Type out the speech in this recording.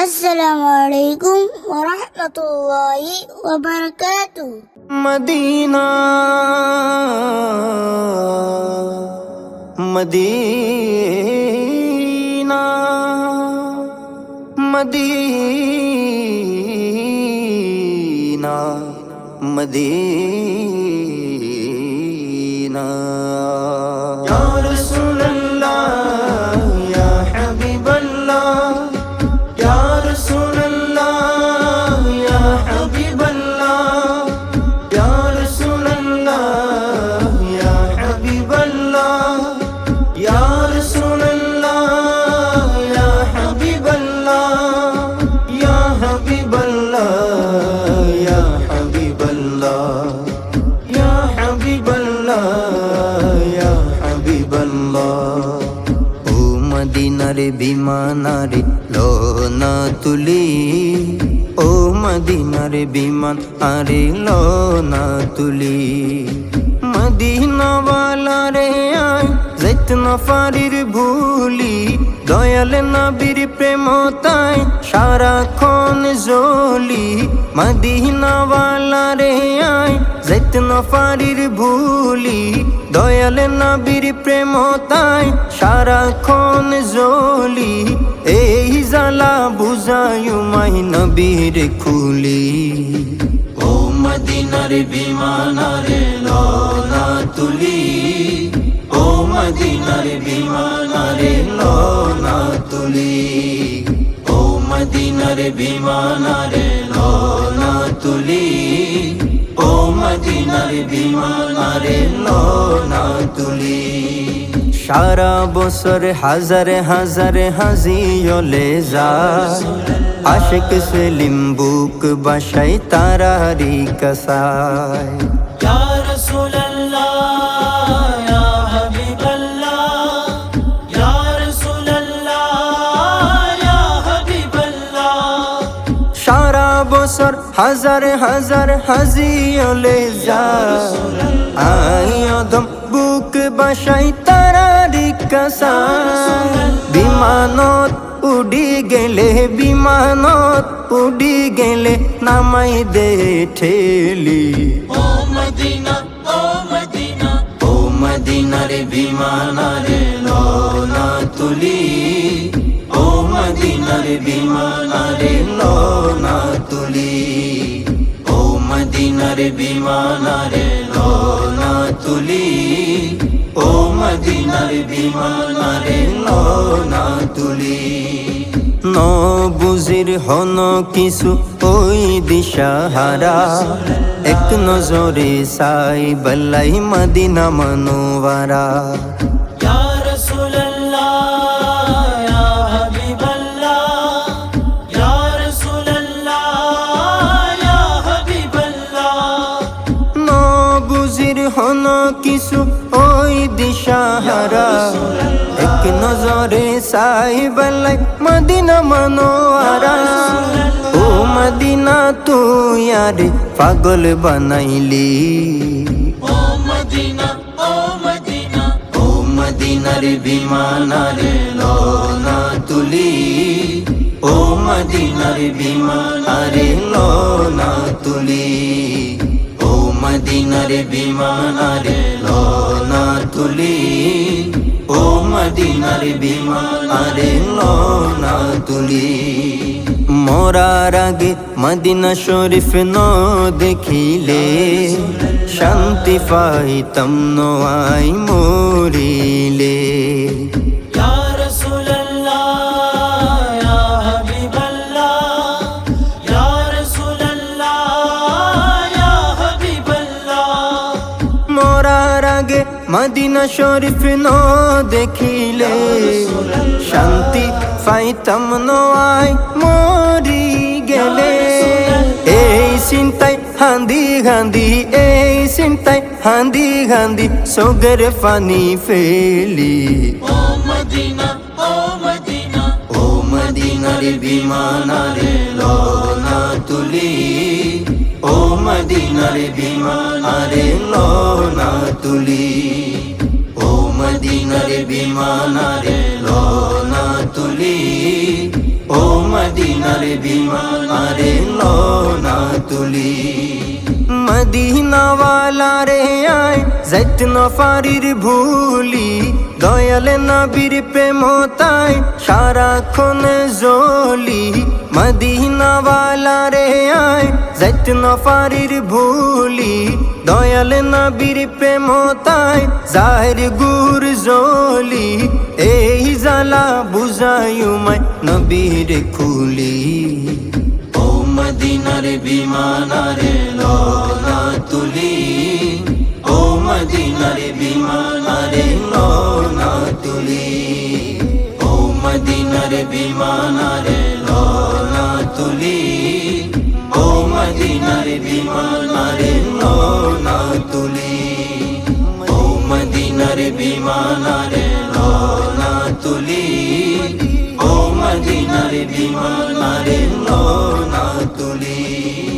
السلام عليكم ورحمة الله وبركاته مدينة مدينة مدينة مدينة বিমানারে লোনা তুলি। ও মদিনার বিমান আরে লোনা তুলি। মদিনাওয়ালা রে আয় যাইত না ফারির ভুলি, দয়াল নবীর প্রেম তাই সারাক্ষণ জলি মদিনাওয়ালা রে আয় যাইত না ফারির ভুলি, দয়াল নবীর প্রেম তাই সারাক্ষণ জলি এই জালা বুঝায়ু মাই নবীর খুলি। ও মদিনার বিমানারে লোনা তুলি। মদিনার বিমানারে লোনা তুলি। ও মদিনার বিমানারে লোনা তুলি। ও মদিনার বিমানারে লোনা তুলি। সারা বছর হাজারে হাজারে হাজিয়লে যায়। আশেক সেলিম বাসাই তারারি কসায়। হাজার হাজার হাজিয়লে যা। আইয়দম বুক বাসাই তারারি বিমানত উডি গেলে, বিমানত উডি গেলে নামাই দে ঠেলি। ও মদিনা ও মদিনা, ও মদিনার বিমানার লোনা তুলি। ও মদিনার বিমানার লোনা মদিনার বিমানারে লোনা তুলি ও মদিনার বিমানারে লোনা তুলি ন বুঝির হন কিছু ওই দিশাহারা। এক নজরে সাই বল্লাই মদিনা মনোয়ারা। কিছু ওই দিশাহারা। এক নজরে সাহিবালাই মদিনা মনোয়ারা। ও মদিনা, তুই আরে পাগল বানাইলি। ও মদিনা ও মদিনা, ও মদিনার বিমানার লোনা তুলি। ও মদিনার বিমানার লোনা তুলি। মদিনার বিমানারে লোনা তুলি। ও মদিনার বিমানারে লোনা তুলি। মরার আগে মদিনা শরীফ ন দেখিলে। শান্তি পাইতাম নয় মরিলে। মদিনা শরীফ ন দেখিলে শান্তি পাইতাম নয় মরি গেলে। এই চিন্তায় হান্দি হান্দি এই চিন্তায় হান্দি হান্দি সোগের পানি ফেলি। ও মদিনা ও মদিনা ও মদিনার বিমানার লনা তুলি। ও মদিনার বিমানার লনা তুলি। মদিনার বিমানার লোনা তুলি। ও মদিনার বিমানার লোনা তুলি। মদিনাওয়ালা রে আয় জৈত নফারির ভুলি, দয়াল নবীর প্রেমতায় সারাক্ষণ জলি মদিনাওয়ালা রে আয় জৈত নফারির ভুলি, দয়াল নবীর প্রেমতায় জাহের গুর জলি এই জালা বুঝায়ুমায় নবীর খুলি ও মদিনার বিমানারে লোনা মদিনার বিমানারে লোনা তুলি। ও মদিনার বিমানারে লোনা তুলি। ও মদিনার বিমানারে লোনা তুলি। ও মদিনার বিমানারে লোনা তুলি। ও মদিনার বিমানারে লোনা তুলি।